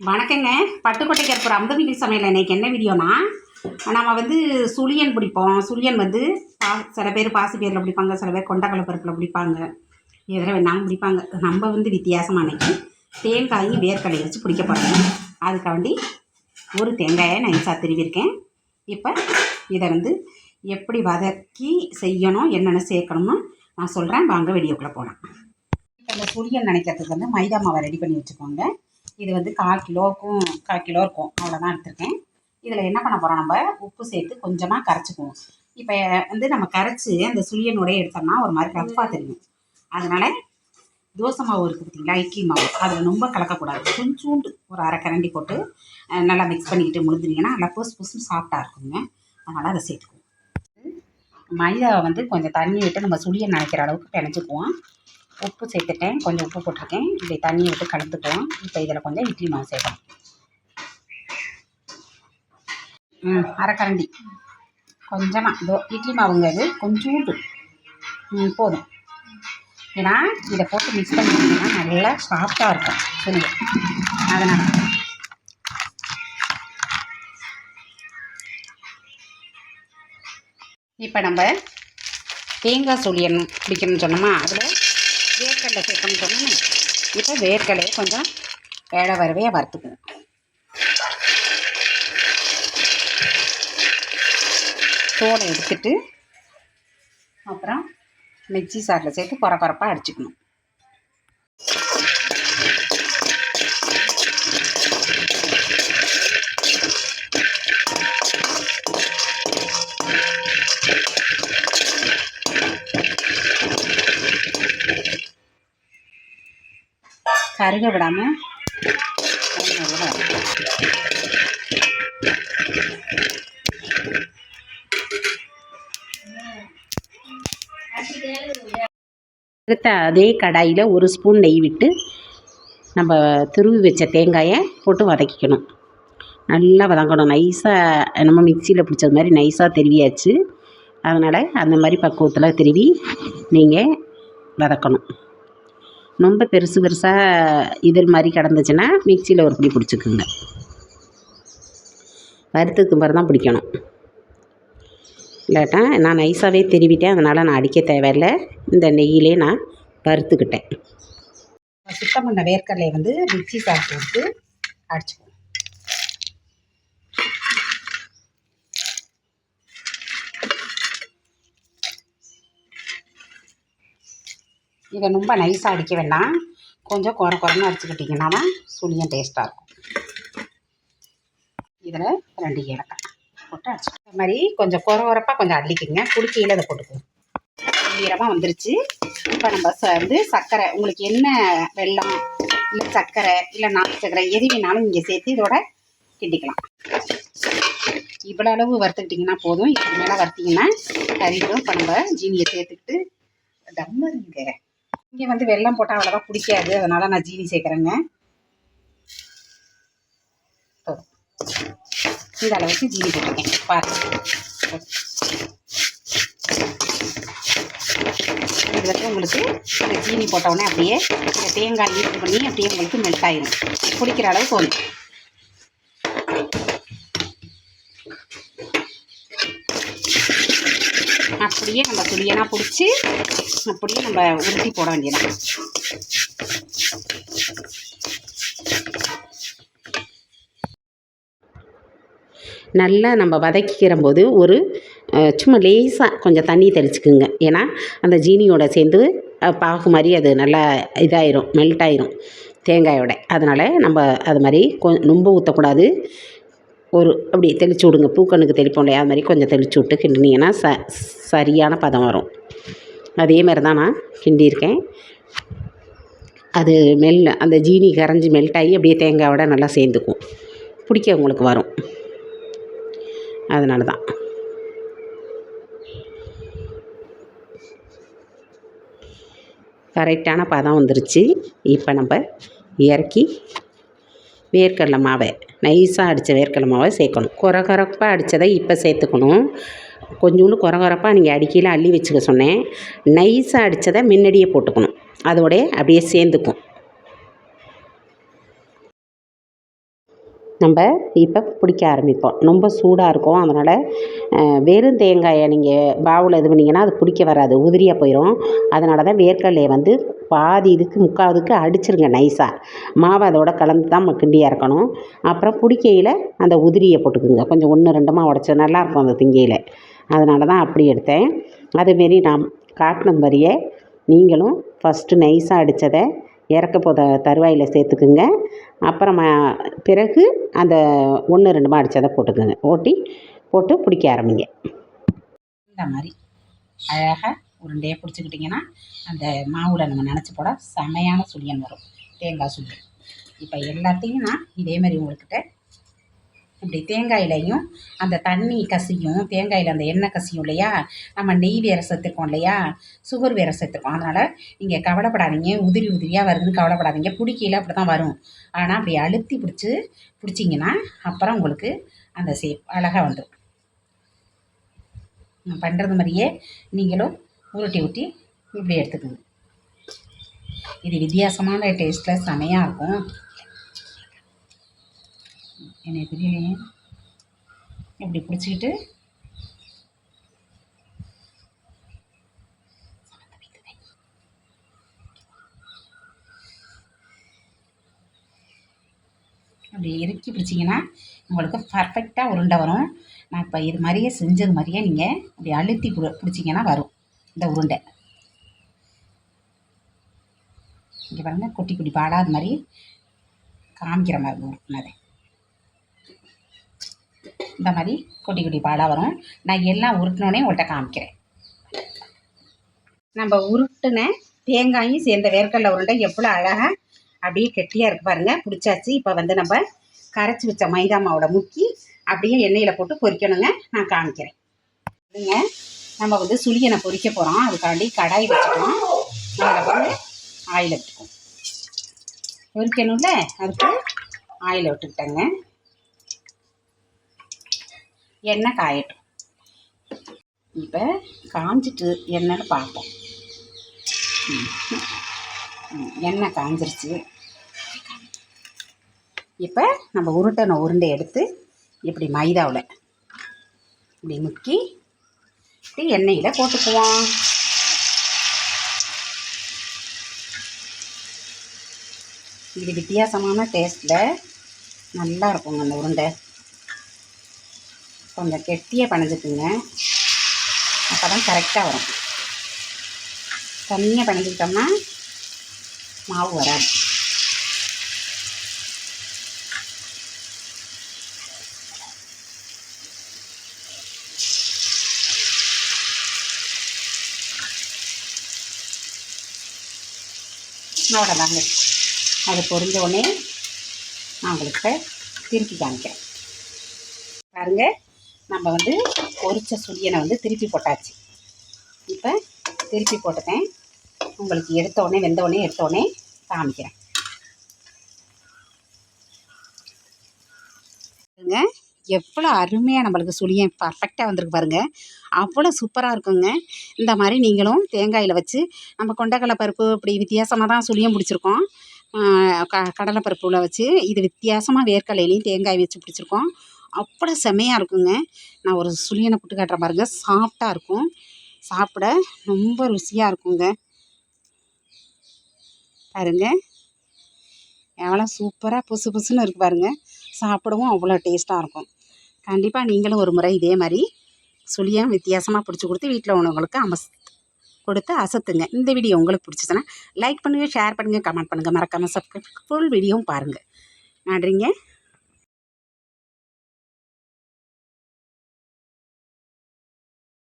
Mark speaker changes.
Speaker 1: வணக்கங்க. பட்டுக்கோட்டை கற்பூர அமுதவீதி சமையல் இன்றைக்கி என்ன வீடியோனா நம்ம வந்து சுழியன் பிடிப்போம். சுழியன் வந்து பா சில பேர் பாசி பேரில் பிடிப்பாங்க சில பேர் கொண்டக்கடலை பருப்பில் பிடிப்பாங்க. எதில் வேணாலும் பிடிப்பாங்க. நம்ம வந்து வித்தியாசமாக அன்றைக்கி தேங்காய் வேர்க்கடலை வச்சு பிடிக்க போகிறோம் அதுக்காண்டி ஒரு தேங்காயை நைஸாக திருவிருக்கேன் இப்போ இதை வந்து எப்படி வதக்கி செய்யணும் என்னென்ன சேர்க்கணும்னு நான் சொல்கிறேன் வாங்க வெளியோக்குள்ளே போகலாம் இப்போ இந்த சுழியன் நினைக்கிறதுக்கு வந்து மைதா மாவை ரெடி பண்ணி வச்சுக்கோங்க. இது வந்து கால் கிலோவுக்கும் கால் கிலோ இருக்கும். அவ்வளோதான் எடுத்திருக்கேன். இதில் என்ன பண்ண போகிறோம் நம்ம? உப்பு சேர்த்து கொஞ்சமாக கரைச்சிக்குவோம். இப்போ வந்து நம்ம கரைச்சி அந்த சுழியனுடைய எடுத்தோம்னா ஒரு மாதிரி ரஃப்பாக தெரியும். அதனால் தோசை மாவு இருக்குது பார்த்திங்களா இட்லி மாவு. அதில் ரொம்ப கலக்கக்கூடாது. கொஞ்சோண்டு ஒரு அரை கரண்டி போட்டு நல்லா மிக்ஸ் பண்ணிக்கிட்டு முழுதுனீங்கன்னா நல்லா புஸ் புஸ்னு சாஃப்டாக இருக்குங்க. அதனால் அதை சேர்த்துக்குவோம். மைதாவை வந்து கொஞ்சம் தண்ணி விட்டு நம்ம சுழியை நினைக்கிற அளவுக்கு பிணைச்சிக்குவோம் உப்பு சேர்த்துட்டேன். கொஞ்சம் உப்பு போட்டிருக்கேன். இப்படி தண்ணியை விட்டு கலந்துக்குவோம் இப்போ இதில் கொஞ்சம் இட்லி மாவு சேர்க்கலாம். ம் அரைக்கரண்டி கொஞ்சமாக இதோ இட்லி மாவுங்கிறது கொஞ்சோண்டு. ம் போதும். ஏன்னா இதை போட்டு மிக்ஸ் பண்ணிங்கன்னா நல்லா சாஃப்டாக இருக்கும். சொல்லி அதனால். இப்போ நம்ம தேங்காய் சுழியன் பிடிக்கணும்னு சொன்னோமா? அதில் வேர்க்கடலை சேர்க்கணும் சொன்னேன் இப்போ வேர்க்கடலையை கொஞ்சம் வேட வரவே வறுத்துக்கணும் தோலை எடுத்துட்டு அப்புறம் மிக்சி சாரில் சேர்த்து குறை குறைப்பாக அடிச்சுக்கணும். கருக விடாமல் எடுத்த அதே கடாயில் ஒரு ஸ்பூன் நெய் விட்டு நம்ம துருவி வச்ச தேங்காயை போட்டு வதக்கிக்கணும். நல்லா வதங்கணும். நைஸாக நம்ம மிக்சியில் பிடிச்சது மாதிரி நைஸாக திருவியாச்சு. அதனால் அந்த மாதிரி பக்குவத்தில் திருவி நீங்கள் வதக்கணும். ரொம்ப பெருசு பெருசாக இதழ் மாதிரி கிடந்துச்சுன்னா மிக்சியில் ஒரு பிடி பிடிச்சிக்குங்க. வறுத்ததுக்கு பிறகு தான் பிடிக்கணும். இல்லாட்டா நான் நைஸாகவே திருவிட்டேன் அதனால் நான் அடிக்க தேவையில்லை. இந்த நெய்யிலே நான் வறுத்துக்கிட்டேன். சுத்தம் பண்ண வேர்க்கடலையை வந்து மிக்சி சாப்பிட்டு போட்டு அடிச்சுக்குவோம் இதை ரொம்ப நைஸாக அடிக்க வேண்டாம். கொஞ்சம் குறை குறைன்னு அடிச்சுக்கிட்டிங்கன்னா தான் சுழியம் டேஸ்ட்டாக இருக்கும். இதில் ரெண்டு ஏலக்காய் போட்டு அடிச்சு இந்த மாதிரி கொஞ்சம் குற குறப்பாக கொஞ்சம் அள்ளிக்கிங்க. குடிக்கையில் இதை போட்டுக்குவோம் ஈரமாக வந்துருச்சு. இப்போ நம்ம வந்து சர்க்கரை உங்களுக்கு என்ன வெள்ளம் இல்லை சர்க்கரை இல்லை நாட்டு சர்க்கரை எது வேணாலும் இங்கே சேர்த்து இதோட கிண்டிக்கலாம். இவ்வளோ அளவு வறுத்துக்கிட்டிங்கன்னா போதும். இதுக்கு மேலே வறுத்தீங்கன்னா கறிகளும் இப்போ நம்ம ஜீனியை சேர்த்துக்கிட்டு தம்மருங்க. இங்கே வந்து வெள்ளம் போட்டால் அவ்வளோவா பிடிக்காது. அதனால் நான் ஜீனி சேர்க்குறேங்க. இந்த அளவுக்கு ஜீனி போட்டிருக்கேன். பாருங்க. இது வந்து உங்களுக்கு அந்த ஜீனி போட்ட உடனே அப்படியே இந்த தேங்காய் யூஸ் பண்ணி அப்படியே உங்களுக்கு மெல்ட் ஆகிடும் பிடிக்கிற அளவுக்கு வரும் அப்படியே நம்ம துளியெல்லாம் பிடிச்சி அப்படியே நம்ம உருட்டி போட வேண்டியதான் நல்லா நம்ம வதக்கிக்கிற போது ஒரு சும்மா லேசாக கொஞ்சம் தண்ணி தெளிச்சுக்குங்க. ஏன்னா அந்த ஜீனியோட சேர்ந்து பாகு மாதிரி அது நல்லா இதாயிரும் மெல்ட் ஆயிரும் தேங்காயோட. அதனால் நம்ம அது மாதிரி கொ ரொம்ப ஊற்றக்கூடாது ஒரு அப்படி தெளிச்சு விடுங்க. பூக்கண்ணுக்கு தெளிப்போம் இல்லையா? அது மாதிரி கொஞ்சம் தெளிச்சு விட்டு கிண்டினீங்கன்னா ச சரியான பதம் வரும். அதே மாதிரி தான் நான் கிண்டியிருக்கேன். அது மெல் அந்த ஜீனி கரைஞ்சி மெல்ட் ஆகி அப்படியே தேங்காயோட நல்லா சேர்ந்துக்கும். பிடிக்க உங்களுக்கு வரும். அதனால தான். கரெக்டான பதம் வந்துருச்சு. இப்போ நம்ம இறக்கி வேர்க்கடலை மாவை. நைஸாக அடித்த வேர்க்கடலை மாவை சேர்க்கணும். குறை குறைப்பாக அடித்ததை இப்போ சேர்த்துக்கணும். கொஞ்சோண்டு குறை குறைப்பாக நீங்கள் அடிக்கையில் அள்ளி வச்சுக்க சொன்னேன். நைஸாக அடித்ததை முன்னாடியே போட்டுக்கணும். அதோடைய அப்படியே சேர்ந்துக்கும்.
Speaker 2: நம்ம இப்போ பிடிக்க ஆரம்பிப்போம். ரொம்ப சூடாக இருக்கும். அதனால் வெறும் தேங்காயை நீங்கள் பாவில் இது பண்ணிங்கன்னா அது பிடிக்க வராது. உதிரியாக போயிடும் அதனால தான் வேர்க்கடலையை வந்து பாதி இதுக்கு முக்காவதுக்கு அடிச்சிருங்க நைஸாக மாவை அதோட கலந்து தான் நம்ம இருக்கணும். அப்புறம் பிடிக்கையில் அந்த உதிரியை போட்டுக்குங்க. கொஞ்சம் ஒன்று ரெண்டுமா உடச்சி நல்லாயிருக்கும் அந்த திங்கையில். அதனால தான் அப்படி எடுத்தேன். அதுமாரி நான் காட்டின மாதிரியே நீங்களும் ஃபஸ்ட்டு நைஸாக அடித்ததை இறக்க போத தருவாயில் சேர்த்துக்குங்க. அப்புறமா பிறகு அந்த ஒன்று ரெண்டுமா அடித்ததை போட்டுக்கோங்க. ஓட்டி போட்டு பிடிக்க ஆரம்பிங்க.
Speaker 1: இந்த மாதிரி அழகாக உருண்டையாக பிடிச்சிக்கிட்டிங்கன்னா அந்த மாவில் நம்ம நினச்சி போட செமையான சுழியன் வரும். தேங்காய் சுழியன் இப்போ எல்லாத்தையும் நான் இதே மாதிரி உங்கள்கிட்ட இப்படி தேங்காயிலையும் அந்த தண்ணி கசியும் தேங்காயில் அந்த எண்ணெய் கசியும் இல்லையா? நம்ம நெய் வேற சேர்த்துருக்கோம் இல்லையா? சுகர் வேற சேர்த்துருக்கோம். அதனால் நீங்கள் கவலைப்படாதீங்க. உதிரி உதிரியாக வருதுன்னு கவலைப்படாதீங்க. பிடிக்கல அப்படி தான் வரும். ஆனால் அப்படி அழுத்தி பிடிச்சி பிடிச்சிங்கன்னா அப்புறம் உங்களுக்கு அந்த சேப் அழகாக வந்துடும் நான் பண்ணுறது மாதிரியே நீங்களும் உருட்டி ஊட்டி இப்படி எடுத்துக்கோங்க. இது வித்தியாசமான டேஸ்ட்டில் செமையாக இருக்கும். என்னை பிரியலையே இப்படி பிடிச்சிக்கிட்டு அப்படி இறுக்கி பிடிச்சிங்கன்னா உங்களுக்கு பர்ஃபெக்டாக உருண்டை வரும். நான் இப்போ இது மாதிரியே செஞ்சது மாதிரியே நீங்கள் அப்படி அழுத்தி பிடி பிடிச்சிங்கன்னா வரும் இந்த உருண்டை. இங்கே பாருங்க குட்டி குட்டி பாடாத மாதிரி காமிக்கிற மாதிரி உருட்டினது இந்த மாதிரி குட்டி குட்டி பாடாக வரும். நான் எல்லாம் உருட்டினோடனே உங்கள்கிட்ட காமிக்கிறேன். நம்ம உருட்டின தேங்காயும் சேர்ந்த வேர்க்கடலை உருண்டை எவ்வளோ அழகாக அப்படியே கெட்டியாக இருக்கு பாருங்கள் பிடிச்சாச்சு. இப்போ வந்து நம்ம கரைச்சி வச்ச மைதா மாவோட முக்கி அப்படியே எண்ணெயில் போட்டு பொரிக்கணுங்க நான் காமிக்கிறேன். இதுங்க நம்ம வந்து சுளியனை பொரிக்க போகிறோம் அதுக்காண்டி கடாய் வச்சுட்டோம். அதில் வந்து ஆயில் விட்டுக்கோம் பொரிக்கணும்ல அதுக்கு ஆயில் விட்டுக்கிட்டேங்க. எண்ணெய் காயட்டும். இப்போ காஞ்சிட்டு என்னன்னு பார்ப்போம். எண்ணெய் காஞ்சிருச்சு. இப்போ நம்ம உருட்டின உருண்டை எடுத்து இப்படி மைதாவில் இப்படி முக்கி இப்படி எண்ணெயில் போட்டுக்குவோம். இது வித்தியாசமான டேஸ்ட்டில் நல்லா இருக்குங்க அந்த உருண்டை. கொஞ்சம் கெட்டியாக பனைஞ்சுக்குங்க அப்போ தான் கரெக்டாக வரும். தண்ணியாக பனைஞ்சிக்கிட்டோம்னா மாவு வராது. அவ்வளோதாங்க அது பொறிஞ்ச உடனே நான் உங்களுக்கு திருப்பி காமிக்கிறேன். பாருங்கள் நம்ம வந்து பொரித்த சுளியனை வந்து திருப்பி போட்டாச்சு. இப்போ திருப்பி போட்டுட்டேன். உங்களுக்கு எடுத்தோடனே வெந்தவொடனே எடுத்தோடனே காமிக்கிறேன். பாருங்க எவ்வளோ அருமையாக நம்மளுக்கு சுளியன் பர்ஃபெக்டாக வந்திருக்கு பாருங்க. அவ்வளோ சூப்பராக இருக்குங்க. இந்த மாதிரி நீங்களும் தேங்காயில் வச்சு நம்ம கொண்டக்கடலை பருப்பு இப்படி வித்தியாசமாக தான் சுழியம் பிடிச்சிருக்கோம். க கடலைப்பருப்புல வச்சு இது வித்தியாசமாக வேர்க்கடலையிலையும் தேங்காய் வச்சு பிடிச்சிருக்கோம். அவ்வளோ செமையாக இருக்குங்க. நான் ஒரு சுளியனை புட்டு காட்டுற பாருங்க. சாஃப்டாக இருக்கும். சாப்பிட ரொம்ப ருசியாக இருக்குங்க. பாருங்க. எவ்வளோ சூப்பராக புசு புசுன்னு இருக்கு பாருங்க. சாப்பிடவும் அவ்வளோ டேஸ்ட்டாக இருக்கும். கண்டிப்பாக நீங்களும் ஒரு முறை இதே மாதிரி சுழியம் வித்தியாசமாக பிடிச்சி கொடுத்து வீட்டில் உணவுகளுக்கு அமஸ் கொடுத்து அசத்துங்க. இந்த வீடியோ உங்களுக்கு பிடிச்சிச்சுன்னா லைக் பண்ணுங்கள் ஷேர் பண்ணுங்கள் கமெண்ட் பண்ணுங்கள் மறக்காமல் சப்ஸ்கிரைப் ஃபுல் வீடியோவும் பாருங்கள் நன்றிங்க.